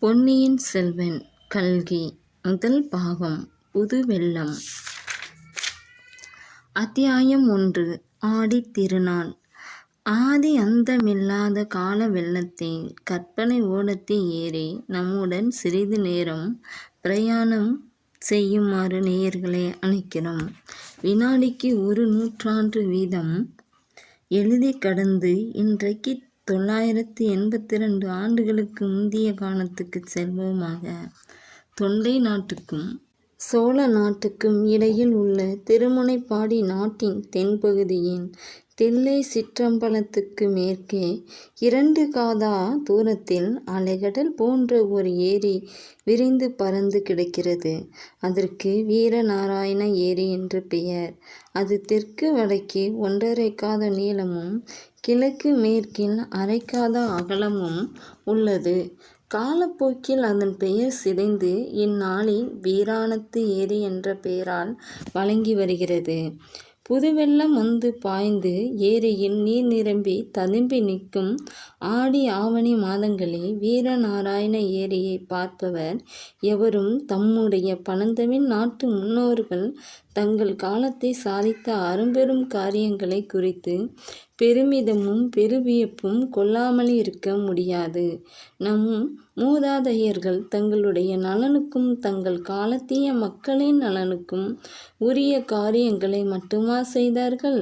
பொன்னியின் செல்வன் கல்கி முதல் பாகம் புதுவெள்ளம் அத்தியாயம் ஒன்று ஆடித் திருநாள். ஆதி அந்தமில்லாத கால வெள்ளத்தை கற்பனை ஓடத்தை ஏறி நம்முடன் சிறிது நேரம் பிரயாணம் செய்யுமாறு நேயர்களை அழைக்கிறோம் வினாடிக்கு ஒரு நூற்றாண்டு வீதம் எழுதி கடந்து இன்றைக்கு தொள்ளாயிரத்தி எண்பத்தி ரெண்டு ஆண்டுகளுக்கு முந்திய காலத்துக்குச் செல்வோமாக தொண்டை நாட்டுக்கும் சோழ நாட்டுக்கும் இடையில் உள்ள திருமுனைப்பாடி நாட்டின் தென்பகுதியின் தில்லை சிற்றம்பலத்துக்கு மேற்கே இரண்டு காதா தூரத்தில் அலைகடல் போன்ற ஒரு ஏரி விரிந்து பறந்து கிடக்கிறது. அதற்கு வீரநாராயண ஏரி என்று பெயர். அது தெற்கு வடக்கே ஒன்றரை காத நீளமும் கிழக்கு மேற்கில் அரைக்காத அகலமும் உள்ளது. காலப்போக்கில் அதன் பெயர் சிதைந்து இந்நாளில் வீராணத்து ஏரி என்ற பெயரால் வழங்கி வருகிறது. புதுவெள்ளம் வந்து பாய்ந்து ஏரியில் நீர் நிரம்பி ததும்பி நிற்கும் ஆடி ஆவணி மாதங்களில் வீரநாராயண ஏரியை பார்ப்பவர் எவரும் தம்முடைய பழந்தமிழ் நாட்டு முன்னோர்கள் தங்கள் காலத்தை சாதித்த அரும்பெரும் காரியங்களை குறித்து பெருமிதமும் பெருவியப்பும் கொள்ளாமல் இருக்க முடியாது. நம் மூதாதையர்கள் தங்களுடைய நலனுக்கும் தங்கள் காலத்திய மக்களின் நலனுக்கும் உரிய காரியங்களை மட்டுமா செய்தார்கள்?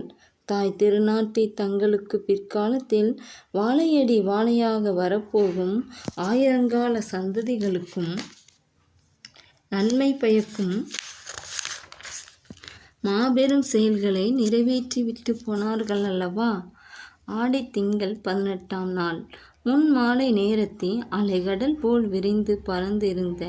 தாய் திருநாட்டை தங்களுக்கு பிற்காலத்தில் வாழையடி வாழையாக வரப்போகும் ஆயிரங்கால சந்ததிகளுக்கும் நன்மை பயக்கும் மாபெரும் செயல்களை நிறைவேற்றிவிட்டு போனார்கள் அல்லவா? ஆடித்திங்கள் பதினெட்டாம் நாள். முன் மாலை நேரத்தில் அலைகடல் போல் விரிந்து பறந்திருந்த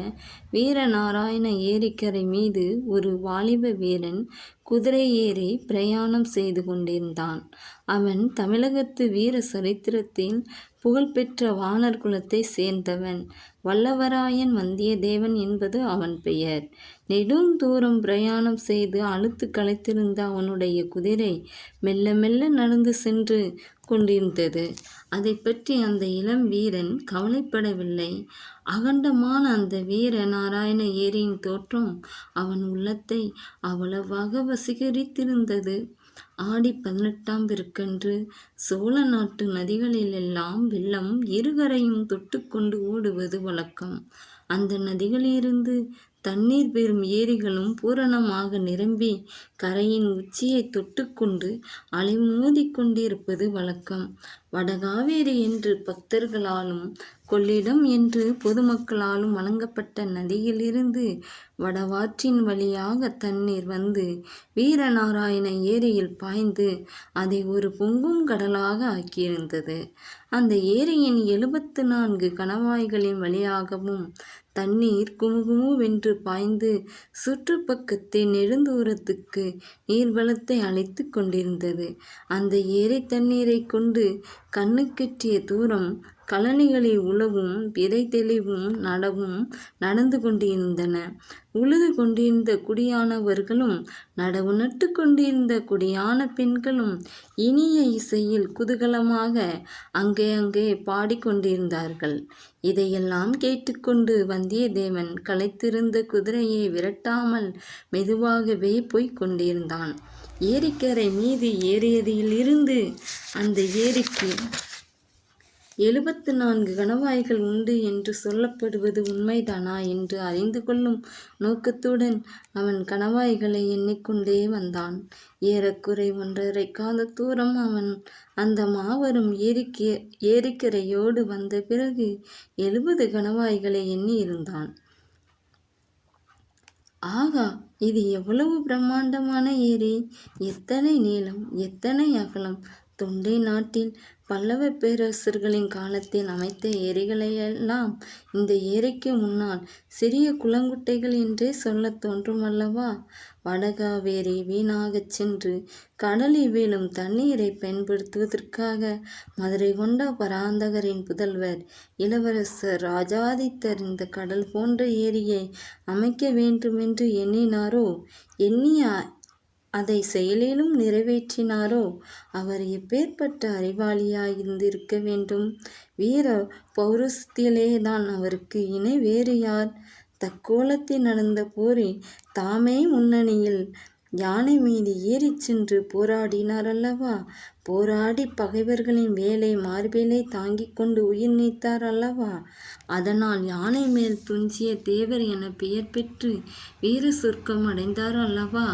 வீரநாராயண ஏரிக்கரை மீது ஒரு வாலிப வீரன் குதிரை ஏறி பிரயாணம் செய்து கொண்டிருந்தான். அவன் தமிழகத்து வீர சரித்திரத்தில் புகழ்பெற்ற வானர் குலத்தை சேர்ந்தவன். வல்லவராயன் வந்தியத்தேவன் என்பது அவன் பெயர். நெடும் தூரம் பிரயாணம் செய்து அழுத்து களைத்திருந்த அவனுடைய குதிரை மெல்ல மெல்ல நடந்து சென்று கொண்டிருந்தது. அதை பற்றி அந்த இளம் வீரன் கவலைப்படவில்லை. அகண்டமான அந்த வீர நாராயண ஏரியின் தோற்றம் அவன் உள்ளத்தை அவ்வளவாக வசீகரித்திருந்தது. ஆடி பதினெட்டாம் பிறக்கன்று சோழ நாட்டு நதிகளிலெல்லாம் வெள்ளம் இருகரையும் தொட்டுக்கொண்டு ஓடுவது வழக்கம். அந்த நதிகளிலிருந்து தண்ணீர் பெறும் ஏரிகளும் பூரணமாக நிரம்பி கரையின் உச்சியை தொட்டுக்கொண்டு அலைமோதி கொண்டிருப்பது வழக்கம். வடகாவேரி என்று பக்தர்களாலும் கொள்ளிடம் என்று பொதுமக்களாலும் வழங்கப்பட்ட நதியிலிருந்து வடவாற்றின் வழியாக தண்ணீர் வந்து வீரநாராயண ஏரியில் பாய்ந்து அதை ஒரு பொங்கும் கடலாக ஆக்கியிருந்தது. அந்த ஏரியின் எழுபத்து நான்கு கணவாய்களின் வழியாகவும் தண்ணீர் குமுகுமுவென்று பாய்ந்து சுற்றுப்பக்கத்தை நெடுந்தூரத்துக்கு நீர்வளத்தை அழைத்து கொண்டிருந்தது. அந்த ஏரி தண்ணீரை கொண்டு கண்ணுக்கெட்டிய தூரம் கழனிகளில் உழவும் விதை தெளிவும் நடவும் நடந்து கொண்டிருந்தன. உழுது கொண்டிருந்த குடியானவர்களும் நடவு நட்டு கொண்டிருந்த குடியான பெண்களும் இனிய இசையில் குதூகலமாக அங்கே அங்கே பாடிக்கொண்டிருந்தார்கள் இதையெல்லாம் கேட்டுக்கொண்டு வந்தியத்தேவன் களைத்திருந்த குதிரையை விரட்டாமல் மெதுவாகவே போய்க் கொண்டிருந்தான். ஏரிக்கரை மீது ஏறியதிலிருந்து அந்த ஏரிக்கு எழுபத்து நான்கு கணவாய்கள் உண்டு என்று சொல்லப்படுவது உண்மைதானா என்று அறிந்து கொள்ளும் நோக்கத்துடன் அவன் கணவாய்களை எண்ணிக்கொண்டே வந்தான். ஏறக்குறை ஒன்றரை காத தூரம் அவன் அந்த மாவரும் ஏரிக்க ஏரிக்கரையோடு வந்த பிறகு எழுபது கணவாய்களை எண்ணி இருந்தான் ஆகா இது எவ்வளவு பிரம்மாண்டமான ஏரி? எத்தனை நீளம்? எத்தனை அகலம்? தொண்டை நாட்டில் பல்லவ பேரரசர்களின் காலத்தில் அமைத்த ஏரிகளையெல்லாம் இந்த ஏரிக்கு முன்னால் சிறிய குளங்குட்டைகள் என்றே சொல்லத் தோன்றுமல்லவா? வடகாவேரி வீணாகச் சென்று கடலில் வீழும் தண்ணீரை பயன்படுத்துவதற்காக மதுரை கொண்ட பராந்தகரின் புதல்வர் இளவரசர் ராஜாதித்தர் இந்த கடல் போன்ற ஏரியை அமைக்க வேண்டுமென்று எண்ணினாரோ? எண்ணிய அதை செயலிலும் நிறைவேற்றினாரோ? அவர் எப்பேற்பட்ட அறிவாளியாயிருந்திருக்க வேண்டும்? வீர பௌருஷத்திலேதான் அவருக்கு இணை. வேறு யார்? தக்கோலத்தில் நடந்த போரில் தாமே முன்னணியில் யானை மீது ஏறிச் சென்று போராடினார் அல்லவா போராடி பகைவர்களின் வேலை மார்பிலே தாங்கிக் கொண்டு உயிர் நீத்தார் அல்லவா அதனால் யானை மேல் துஞ்சிய தேவர் என பெயர் பெற்று வீர சொர்க்கம் அடைந்தார் அல்லவா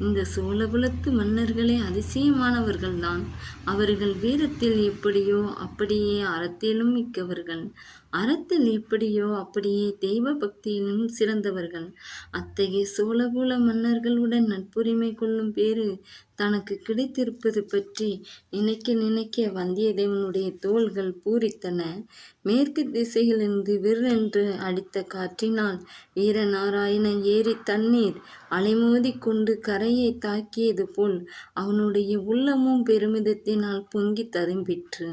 இந்த சோழகுலத்து மன்னர்களே அதிசயமானவர்கள்தான். அவர்கள் வீரத்தில் எப்படியோ அப்படியே அறத்திலும் மிக்கவர்கள். அறத்தில் எப்படியோ அப்படியே தெய்வ பக்தியிலும் சிறந்தவர்கள். அத்தகைய சோழகுல மன்னர்களுடன் நட்புரிமை கொள்ளும் பேறு தனக்கு கிடைத்திருப்பது பற்றி நினைக்க நினைக்க வந்தியத்தேவனுடைய தோள்கள் பூரித்தன. மேற்கு திசையிலிருந்து விற்றென்று அடித்த காற்றினால் வீரநாராயண ஏரி தண்ணீர் அலைமோதிக் கொண்டு கரையை தாக்கியது போல் அவனுடைய உள்ளமும் பெருமிதத்தினால் பொங்கித் ததும்பிற்று.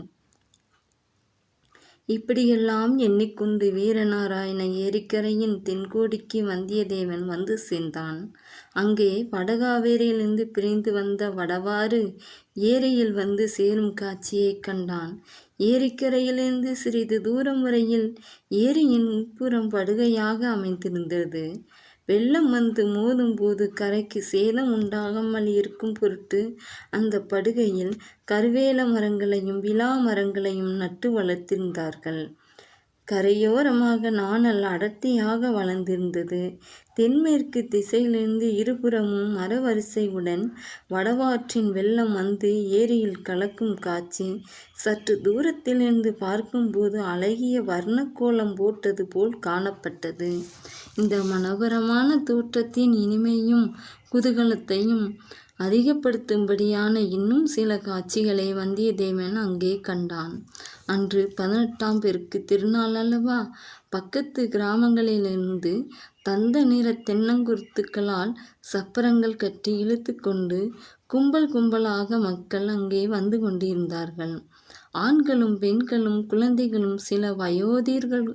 இப்படியெல்லாம் எண்ணிக்கொண்டு வீரநாராயண ஏரிக்கரையின் தென்கோடிக்கு வந்தியத்தேவன் வந்து சேர்ந்தான். அங்கே வடகாவேரியிலிருந்து பிரிந்து வந்த வடவாறு ஏரியில் வந்து சேரும் காட்சியைக் கண்டான். ஏரிக்கரையிலிருந்து சிறிது தூரம் வரையில் ஏரியின் உட்புறம் படுகையாக அமைந்திருந்தது. வெள்ளம் வந்து மோதும் போது கரைக்கு சேதம் உண்டாகாமல் இருக்கும் பொருட்டு அந்த படுகையில் கருவேல மரங்களையும் விழா மரங்களையும் நட்டு வளர்த்திருந்தார்கள். கரையோரமாக நாணல் அடர்த்தியாக வளர்ந்திருந்தது. தென்மேற்கு திசையிலிருந்து இருபுறமும் மரவரிசையுடன் வடவாற்றின் வெள்ளம் வந்து ஏரியில் கலக்கும் காட்சி. சற்று தூரத்திலிருந்து பார்க்கும்போது அழகிய வர்ணக்கோலம் போட்டது போல் காணப்பட்டது. இந்த மனோகரமான தோற்றத்தின் இனிமையும் குதூகலத்தையும் அதிகப்படுத்தும்படியான இன்னும் சில காட்சிகளை வந்தியத்தேவன் அங்கே கண்டான். அன்று பதினெட்டாம் பேருக்கு திருநாள் அல்லவா? பக்கத்து கிராமங்களிலிருந்து தந்த நிற தென்னங்குருத்துக்களால் சப்பரங்கள் கட்டி இழுத்து கொண்டு கும்பல் கும்பலாக மக்கள் அங்கே வந்து கொண்டிருந்தார்கள். ஆண்களும் பெண்களும் குழந்தைகளும் சில வயோதிகர்கள்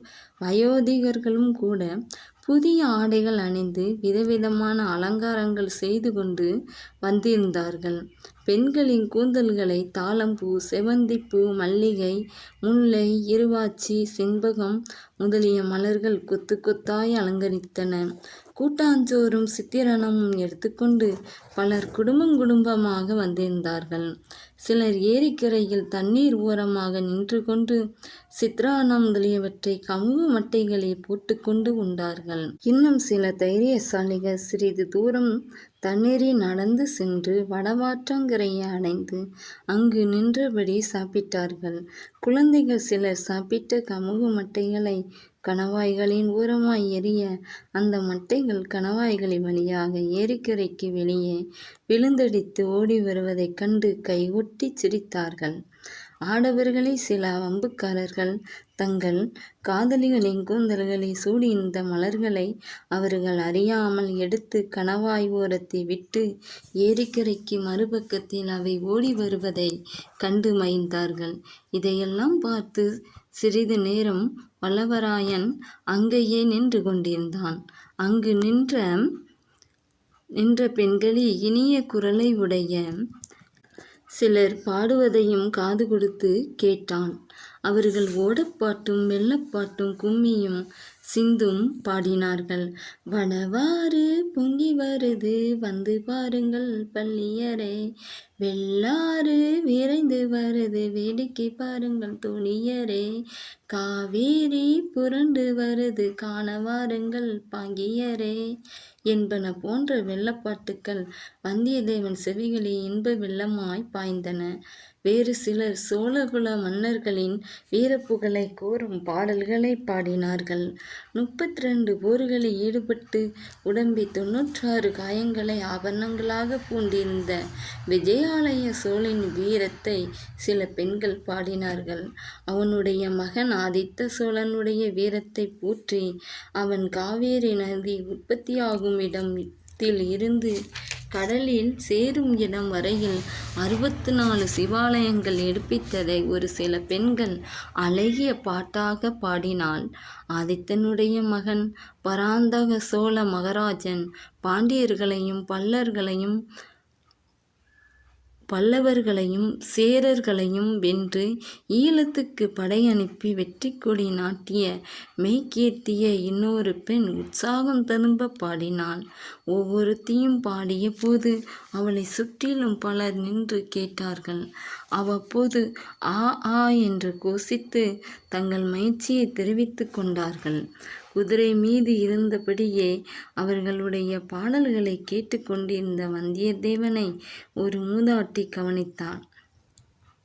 வயோதிகர்களும் கூட புதிய ஆடைகள் அணிந்து விதவிதமான அலங்காரங்கள் செய்து கொண்டு வந்திருந்தார்கள். பெண்களின் கூந்தல்களை தாளம்பூ செவந்திப்பூ மல்லிகை முல்லை இருவாச்சி செண்பகம் முதலிய மலர்கள் கொத்து கொத்தாய் அலங்கரித்தன. கூட்டாஞ்சோறும் சித்திரனமும் எடுத்துக்கொண்டு பலர் குடும்பம் குடும்பமாக வந்திருந்தார்கள். சிலர் ஏரிக்கரையில் தண்ணீர் ஓரமாக நின்று கொண்டு சித்ரானம் முதலியவற்றை கமுகு மட்டைகளை போட்டுக்கொண்டு உண்டார்கள். இன்னும் சில தைரியசாலிகள் சிறிது தூரம் தண்ணீரில் நடந்து சென்று வடவாற்றங்கரையை அடைந்து அங்கு நின்றபடி சாப்பிட்டார்கள். குழந்தைகள் சிலர் சாப்பிட்ட கமுகு மட்டைகளை கணவாய்களின் ஓரமாய் எரிய அந்த மட்டைகள் கணவாய்களின் வழியாக ஏரிக்கரைக்கு வெளியே விழுந்தடித்து ஓடி வருவதைக் கண்டு கைகொட்டிச் சிரித்தார்கள். ஆடவர்களில் சில வம்புக்காரர்கள் தங்கள் காதலிகளின் கூந்தல்களை சூடியிருந்த மலர்களை அவர்கள் அறியாமல் எடுத்து கணவாய் ஓரத்தை விட்டு ஏரிக்கரைக்கு மறுபக்கத்தில் அவை ஓடி வருவதை கண்டு மகிழ்ந்தார்கள். இதையெல்லாம் பார்த்து சிறிது நேரம் வல்லவராயன் அங்கேயே நின்று கொண்டிருந்தான். அங்கு நின்ற நின்ற பெண்களில் இனிய குரலை உடைய சிலர் பாடுவதையும் காது கொடுத்து கேட்டான். அவர்கள் ஓடப்பாட்டும் வெள்ளப்பாட்டும் கும்மியும் சிந்தும் பாடினார்கள். வடவாறு பொங்கி வருது வந்து பாருங்கள் பள்ளியரே. வெள்ளாறு விரைந்து வருது வேடிக்கை பாருங்கள் துணியரே. காவேரி புரண்டு வருது காண வாருங்கள் பாங்கியரே. என்பன போன்ற வெள்ளப்பாட்டுக்கள் வந்தியத்தேவன் செவிகளில் இன்ப வெள்ளமாய் பாய்ந்தன. வேறு சிலர் சோழகுல மன்னர்களின் வீரப்புகழை கூறும் பாடல்களை பாடினார்கள். முப்பத்தி ரெண்டு போர்களில் ஈடுபட்டு உடம்பி தொன்னூற்றாறு காயங்களை ஆபரணங்களாக பூண்டிருந்த விஜயாலய சோழின் வீரத்தை சில பெண்கள் பாடினார்கள். அவனுடைய மகன் ஆதித்த சோழனுடைய வீரத்தை போற்றி அவன் காவேரி நதி உற்பத்தியாகும் இடம் தீர்த்தத்தில் இருந்து கடலில் சேரும் இடம் வரையில் அறுபத்து நாலு சிவாலயங்கள் எடுப்பித்ததை ஒரு சில பெண்கள் அழகிய பாட்டாக பாடினாள். ஆதித்தனுடைய மகன் பராந்தக சோழ மகராஜன் பாண்டியர்களையும் பல்லர்களையும் பல்லவர்களையும் சேரர்களையும் வென்று ஈழத்துக்கு படையனுப்பி வெற்றி கொடி நாட்டிய மெய்கீர்த்திய இன்னொரு பெண் உற்சாகம் திரும்ப பாடினாள். ஒவ்வொருத்தியும் பாடிய போது அவளை சுற்றிலும் பலர் நின்று கேட்டார்கள். அவ்வப்போது ஆ ஆ என்று கோஷித்து தங்கள் மகிழ்ச்சியை தெரிவித்து கொண்டார்கள். குதிரை மீது இருந்தபடியே அவர்களுடைய பாடல்களை கேட்டுக்கொண்டிருந்த வந்தியத்தேவனை ஒரு மூதாட்டி கவனித்தாள்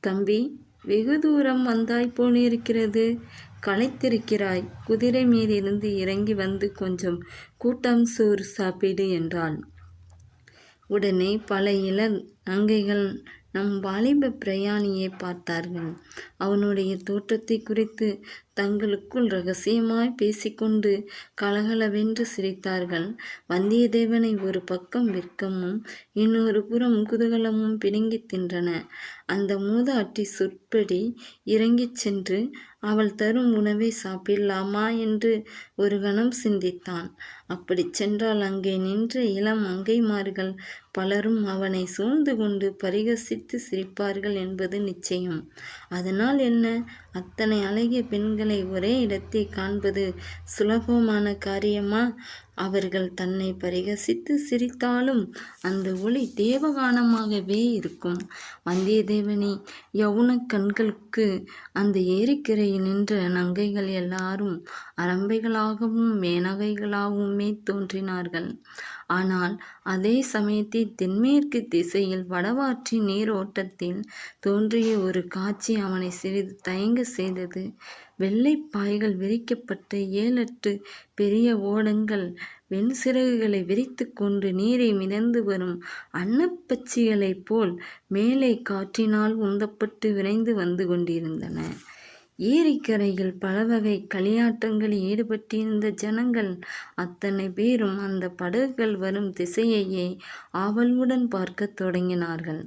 தம்பி வெகு தூரம் வந்தாய் போலிருக்கிறது. களைத்திருக்கிறாய். குதிரை மீதிருந்து இறங்கி வந்து கொஞ்சம் கூட்டம் சோறு சாப்பிடு என்றாள் உடனே பல இள நங்கைகள் நம் வாலிப பிரயாணியை பார்த்தார்கள். அவனுடைய தோற்றத்தை குறித்து தங்களுக்குள் ரகசியமாய் பேசிக்கொண்டு கலகலவென்று சிரித்தார்கள். வந்தியத்தேவனை ஒரு பக்கம் வெட்கமும் இன்னொரு புறம் குதூகலமும் பிடுங்கித் தின்றன. அந்த மூதாட்டி சொற்படி இறங்கிச் சென்று அவள் தரும் உணவை சாப்பிடலாமா? என்று ஒரு கணம் சிந்தித்தான். அப்படி சென்றால் அங்கே நின்ற இளம் அங்கைமார்கள் பலரும் அவனை சூழ்ந்து கொண்டு பரிகசித்து சிரிப்பார்கள் என்பது நிச்சயம். அதனால் என்ன? அத்தனை அழகிய பெண்களை ஒரே இடத்தில் காண்பது சுலபமான காரியமா? அவர்கள் தன்னை பரிகசித்து சிரித்தாலும் அந்த ஒளி தேவகானமாகவே இருக்கும். வந்தியத்தேவனி யவுன கண்களுக்கு அந்த ஏரிக்கரையில் நின்ற நங்கைகள் எல்லாரும் அரம்பைகளாகவும் மேனகைகளாகவுமே தோன்றினார்கள். ஆனால் அதே சமயத்தில் தென்மேற்கு திசையில் வடவாற்றி நீரோட்டத்தில் தோன்றிய ஒரு காட்சி அவனை சிறிது தயங்க செய்தது. வெள்ளை பாய்கள் விரிக்கப்பட்ட ஏழெட்டு பெரிய ஓடங்கள் வெண்சிறகுகளை விரித்து கொண்டு நீரை மிதந்து வரும் அன்னப்பச்சிகளைப் போல் மேலே காற்றினால் உந்தப்பட்டு விரைந்து வந்து கொண்டிருந்தன. ஏரிக்கரையில் பலவகை களியாட்டங்களில் ஈடுபட்டிருந்த ஜனங்கள் அத்தனை பேரும் அந்த படகுகள் வரும் திசையையே ஆவலுடன் பார்க்கத் தொடங்கினார்கள்.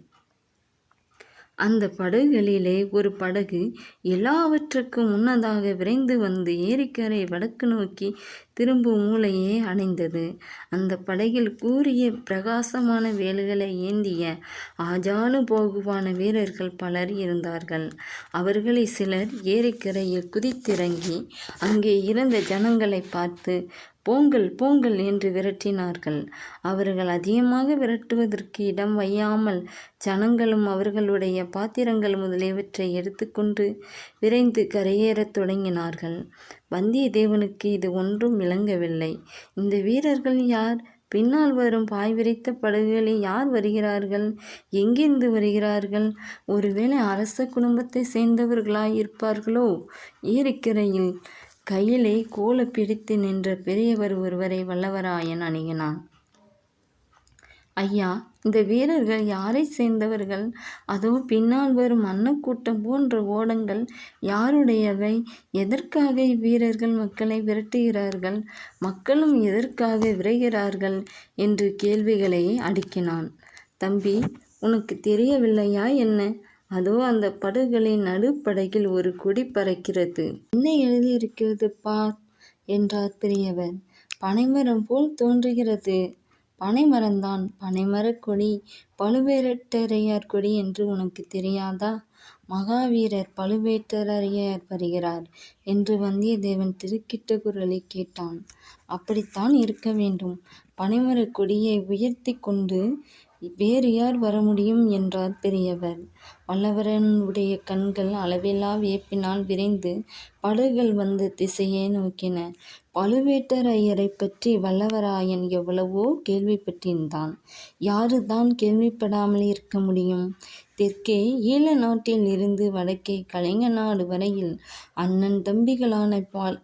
அந்த படகுகளிலே ஒரு படகு எல்லாவற்றுக்கும் முன்னதாக விரைந்து வந்து ஏரிக்கரை வடக்கு நோக்கி திரும்பும் மூலையே அணைந்தது. அந்த படகில் கூறிய பிரகாசமான வேல்களை ஏந்திய ஆஜானு போகுவான வீரர்கள் பலர் இருந்தார்கள். அவர்களில் சிலர் ஏரிக்கரையில் குதித்திறங்கி அங்கே இருந்த ஜனங்களை பார்த்து போங்கள் போங்கள் என்று விரட்டினார்கள். அவர்கள் அதிகமாக விரட்டுவதற்கு இடம் வையாமல் ஜனங்களும் அவர்களுடைய பாத்திரங்கள் முதலியவற்றை எடுத்துக்கொண்டு விரைந்து கரையேறத் தொடங்கினார்கள். வந்தியத்தேவனுக்கு இது ஒன்றும் விளங்கவில்லை. இந்த வீரர்கள் யார்? பின்னால் வரும் பாய் விரித்த படகுகளில் யார் வருகிறார்கள்? எங்கிருந்து வருகிறார்கள்? ஒருவேளை அரச குடும்பத்தை சேர்ந்தவர்களாய் இருப்பார்களோ ஏரிக்கரையில் கையிலே கோல பிடித்து நின்ற பெரியவர் ஒருவரை வல்லவராயன் அணுகினான். ஐயா இந்த வீரர்கள் யாரை சேர்ந்தவர்கள்? அதோ பின்னால் வரும் அன்னக்கூட்டம் போன்ற ஓடங்கள் யாருடையவை? எதற்காக இவ்வீரர்கள் மக்களை விரட்டுகிறார்கள்? மக்களும் எதற்காக விரைகிறார்கள்? என்று கேள்விகளை அடுக்கினான். தம்பி உனக்கு தெரியவில்லையா என்ன? அதோ அந்த படகுகளின் நடுப்படகில் ஒரு கொடி பறக்கிறது. என்ன எழுதியிருக்கிறது பார்? என்றார் பெரியவர். பனைமரம் போல் தோன்றுகிறது. பனைமரம்தான் பனைமரக் கொடி பழுவேட்டரையார் கொடி என்று உனக்கு தெரியாதா? மகாவீரர் பழுவேட்டரையர் வருகிறார் என்று வந்தியத்தேவன் திருக்கிட்ட குரலை கேட்டான். அப்படித்தான் இருக்க வேண்டும். பனைமரக் கொடியை உயர்த்தி கொண்டு வேறு யார் வர முடியும் என்றார் பெரியவர். வல்லவரனுடைய கண்கள் அளவில்லா வியப்பினால் விரைந்து படகுகள் வந்த திசையை நோக்கின. பழுவேட்டரையரை பற்றி வல்லவராயன் எவ்வளவோ கேள்விப்பட்டிருந்தான். யாருதான் கேள்விப்படாமல் இருக்க முடியும்? தெற்கே ஈழ நாட்டில் இருந்து வடக்கே கலைஞ நாடு வரையில் அண்ணன் தம்பிகளான பால்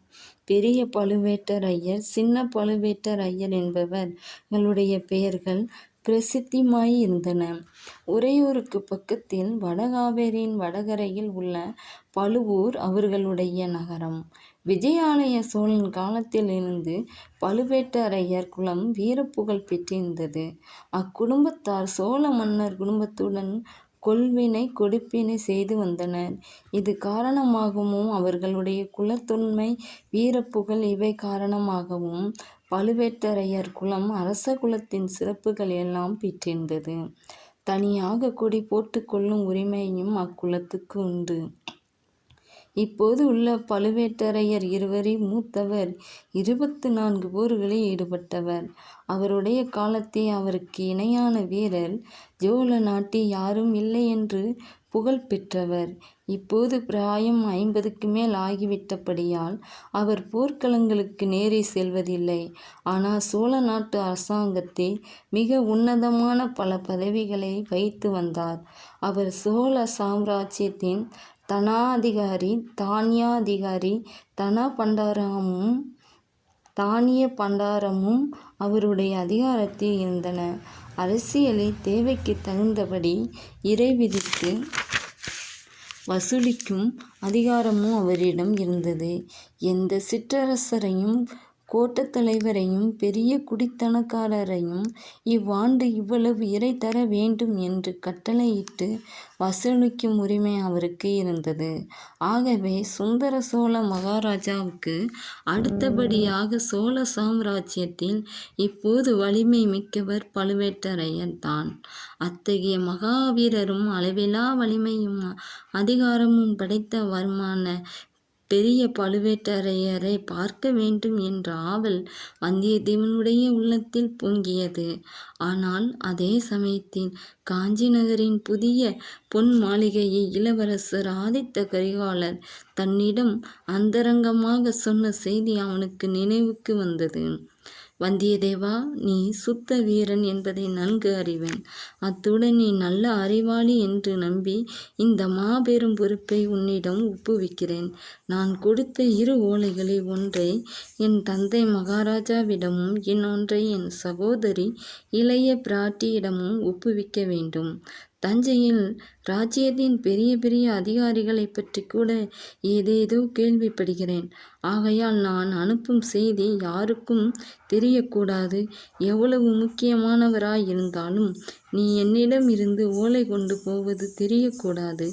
பெரிய பழுவேட்டரையர் சின்ன பழுவேட்டரையர் என்பவர்களுடைய பெயர்கள் பிரசித்திமாயிருந்தன உறையூருக்கு பக்கத்தில் வடகாவேரியின் வடகரையில் உள்ள பழுவூர் அவர்களுடைய நகரம் விஜயாலய சோழன் காலத்தில் இருந்து பழுவேட்டரையர் குலம் வீரப்புகழ் பெற்றிருந்தது. அக்குடும்பத்தார் சோழ மன்னர் குடும்பத்துடன் கொள்வினை கொடுப்பினை செய்து வந்தனர். இது காரணமாகவும் அவர்களுடைய குலத்தொன்மை வீரப்புகழ் இவை காரணமாகவும் பழுவேட்டரையர் குலம் அரச குலத்தின் சிறப்புகள் எல்லாம் பெற்றிருந்தது. தனியாக கொடி போட்டுக் கொள்ளும் உரிமையும் அக்குலத்துக்கு உண்டு. இப்போது உள்ள பழுவேட்டரையர் இருவரை மூத்தவர் இருபத்து நான்கு போர்களில் ஈடுபட்டவர். அவருடைய காலத்தே அவருக்கு இணையான வீரர் ஜோல நாட்டில் யாரும் இல்லை என்று புகழ் பெற்றவர். இப்போது பிராயம் ஐம்பதுக்கு மேல் ஆகிவிட்டபடியால் அவர் போர்க்களங்களுக்கு நேரே செல்வதில்லை. ஆனால் சோழ நாட்டு அரசாங்கத்தில் மிக உன்னதமான பல பதவிகளை வைத்து வந்தார். அவர் சோழ சாம்ராஜ்யத்தின் தனாதிகாரி தானியாதிகாரி தன பண்டாரமும் தானிய பண்டாரமும் அவருடைய அதிகாரத்தில் இருந்தன. அரசியலை தேவைக்கு தகுந்தபடி இறை விதித்து வசூலிக்கும் அதிகாரமும் அவரிடம் இருந்தது. எந்த சிற்றரசரையும் கோட்டத் தலைவரையும் பெரிய குடித்தனக்காரரையும் இவ்வாண்டு இவ்வளவு இறை தர வேண்டும் என்று கட்டளையிட்டு வசூலிக்கும் உரிமை அவருக்கு இருந்தது. ஆகவே சுந்தர சோழ மகாராஜாவுக்கு அடுத்தபடியாக சோழ சாம்ராஜ்யத்தில் இப்போது வலிமை மிக்கவர் பழுவேட்டரையர் தான். அத்தகைய மகாவீரரும் அளவிலா வலிமையும் அதிகாரமும் படைத்தவருமான பெரிய பழுவேட்டரையரை பார்க்க வேண்டும் என்ற ஆவல் வந்தியத்தேவனுடைய உள்ளத்தில் பொங்கியது. ஆனால் அதே சமயத்தில் காஞ்சி நகரின் புதிய பொன் மாளிகையை இளவரசர் ஆதித்த கரிகாலர் தன்னிடம் அந்தரங்கமாகச் சொன்ன செய்தி அவனுக்கு நினைவுக்கு வந்தது. வந்தியத்தேவா! நீ சுத்த வீரன் என்பதை நன்கு அறிவேன். அத்துடன் நீ நல்ல அறிவாளி என்று நம்பி இந்த மாபெரும் பொறுப்பை உன்னிடம் ஒப்புவிக்கிறேன். நான் கொடுத்த இரு ஓலைகளில் ஒன்றை என் தந்தை மகாராஜாவிடமும் இன்னொன்றை என் சகோதரி இளைய பிராட்டியிடமும் ஒப்புவிக்க வேண்டும். தஞ்சையில் ராஜ்யத்தின் பெரிய பெரிய அதிகாரிகளைப் பற்றி கூட ஏதேதோ கேள்விப்படுகிறேன். ஆகையால் நான் அனுப்பும் செய்தி யாருக்கும் தெரியக்கூடாது. எவ்வளவு முக்கியமானவராயிருந்தாலும் நீ என்னிடம் இருந்து ஓலை கொண்டு போவது தெரியக்கூடாது.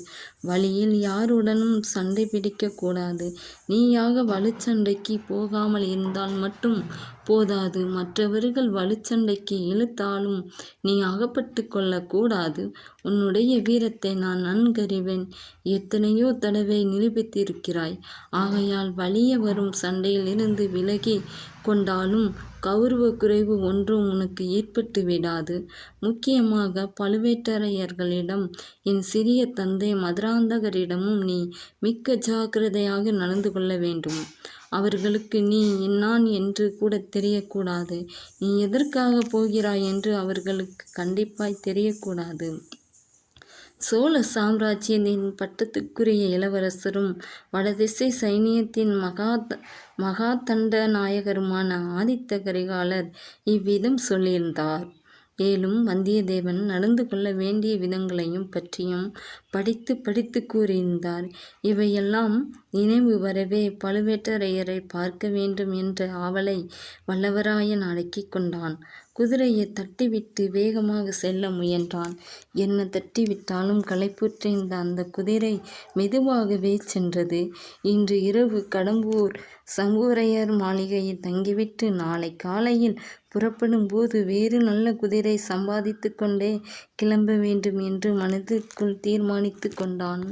வழியில் யாருடனும் சண்டை பிடிக்கக்கூடாது நீயாக வலுச்சண்டைக்கு போகாமல் இருந்தால் மட்டும் போதாது மற்றவர்கள் வலுச்சண்டைக்கு இழுத்தாலும் நீ அகப்பட்டு கொள்ளக்கூடாது உன்னுடைய வீரத்தை நான் நன்கறிவேன். எத்தனையோ தடவை நிரூபித்திருக்கிறாய். ஆகையால் வலிய வரும் சண்டையிலிருந்து விலகி கொண்டாலும் கௌரவ குறைவு ஒன்றும் உனக்கு ஏற்பட்டு விடாது. முக்கியமாக பழுவேட்டரையர்களிடம் என் சிறிய தந்தை மதுராந்தகரிடமும் நீ மிக்க ஜாக்கிரதையாக நடந்து கொள்ள வேண்டும். அவர்களுக்கு நீ என்னான் என்று கூட தெரியக்கூடாது. நீ எதற்காக போகிறாய் என்று அவர்களுக்கு கண்டிப்பாய் தெரியக்கூடாது. சோழ சாம்ராஜ்யத்தின் பட்டத்துக்குரிய இளவரசரும் வடதிசை சைனியத்தின் மகா மகாதண்ட நாயகருமான ஆதித்த கரிகாலர் இவ்விதம் சொல்லியிருந்தார். மேலும் வந்தியத்தேவன் நடந்து கொள்ள வேண்டிய விதங்களையும் பற்றியும் படித்து படித்துக் கூறியிருந்தார். இவையெல்லாம் நினைவு வரவே பழுவேட்டரையரை பார்க்க வேண்டும் என்ற ஆவலை வல்லவராயன் அடக்கிக் கொண்டான். குதிரையை தட்டிவிட்டு வேகமாக செல்ல முயன்றான். என்ன தட்டிவிட்டாலும் களைப்புற்றிருந்த அந்த குதிரை மெதுவாகவே சென்றது. இன்று இரவு கடம்பூர் சங்கூரையர் மாளிகையில் தங்கிவிட்டு நாளை காலையில் புறப்படும் போது வேறு நல்ல குதிரை சம்பாதித்து கொண்டே கிளம்ப வேண்டும் என்று மனதிற்குள் தீர்மானித்துக் கொண்டான்.